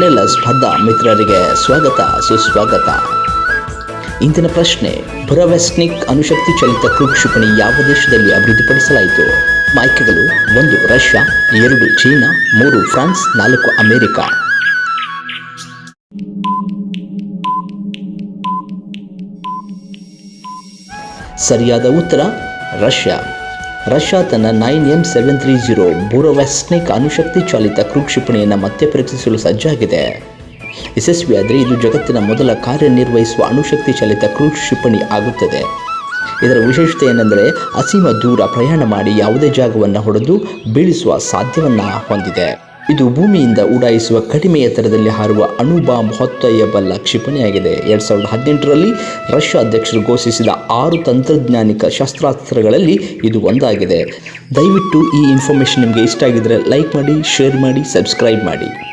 ಎಲ್ಲ ಸ್ಪರ್ಧಾ ಮಿತ್ರರಿಗೆ ಸ್ವಾಗತ, ಸುಸ್ವಾಗತ. ಇಂದಿನ ಪ್ರಶ್ನೆ ಬುರವೆಸ್ನಿಕ್ ಅನುಶಕ್ತಿ ಚಲಿತ ಕ್ಷಿಪಣಿ ಯಾವ ದೇಶದಲ್ಲಿ ಅಭಿವೃದ್ಧಿಪಡಿಸಲಾಯಿತು? ಆಯ್ಕೆಗಳು, ಒಂದು ರಷ್ಯಾ, ಎರಡು ಚೀನಾ, ಮೂರು ಫ್ರಾನ್ಸ್, ನಾಲ್ಕು ಅಮೆರಿಕ. ಸರಿಯಾದ ಉತ್ತರ, ರಷ್ಯಾ. ರಷ್ಯಾ ತನ್ನ nine M seven three zero Burevestnik ಅಣುಶಕ್ತಿ ಚಾಲಿತ ಕ್ರೂ ಕ್ಷಿಪಣಿಯನ್ನು ಮತ್ತೆ ಪರೀಕ್ಷಿಸಲು ಸಜ್ಜಾಗಿದೆ. ಯಶಸ್ವಿಯಾದರೆ ಇದು ಜಗತ್ತಿನ ಮೊದಲ ಕಾರ್ಯನಿರ್ವಹಿಸುವ ಅಣುಶಕ್ತಿ ಚಾಲಿತ ಕ್ರೂ ಕ್ಷಿಪಣಿ ಆಗುತ್ತದೆ. ಇದರ ವಿಶೇಷತೆ ಏನೆಂದರೆ ಅಸೀಮ ದೂರ ಪ್ರಯಾಣ ಮಾಡಿ ಯಾವುದೇ ಜಾಗವನ್ನು ಹೊಡೆದು ಬೀಳಿಸುವ ಸಾಧ್ಯವನ್ನು ಹೊಂದಿದೆ. ಇದು ಭೂಮಿಯಿಂದ ಉಡಾಯಿಸುವ ಕಡಿಮೆ ಎತ್ತರದಲ್ಲಿ ಹಾರುವ ಅಣು ಬಾಂಬ್ ಹೊತ್ತೊಯ್ಯಬಲ್ಲ ಕ್ಷಿಪಣಿಯಾಗಿದೆ. ಎರಡು ಸಾವಿರದ ಹದಿನೆಂಟರಲ್ಲಿ ರಷ್ಯಾ ಅಧ್ಯಕ್ಷರು ಘೋಷಿಸಿದ ಆರು ತಂತ್ರಜ್ಞಾನಿಕ ಶಸ್ತ್ರಾಸ್ತ್ರಗಳಲ್ಲಿ ಇದು ಒಂದಾಗಿದೆ. ದಯವಿಟ್ಟು ಈ ಇನ್ಫಾರ್ಮೇಷನ್ ನಿಮಗೆ ಇಷ್ಟ ಆಗಿದ್ದರೆ ಲೈಕ್ ಮಾಡಿ, ಶೇರ್ ಮಾಡಿ, ಸಬ್ಸ್ಕ್ರೈಬ್ ಮಾಡಿ.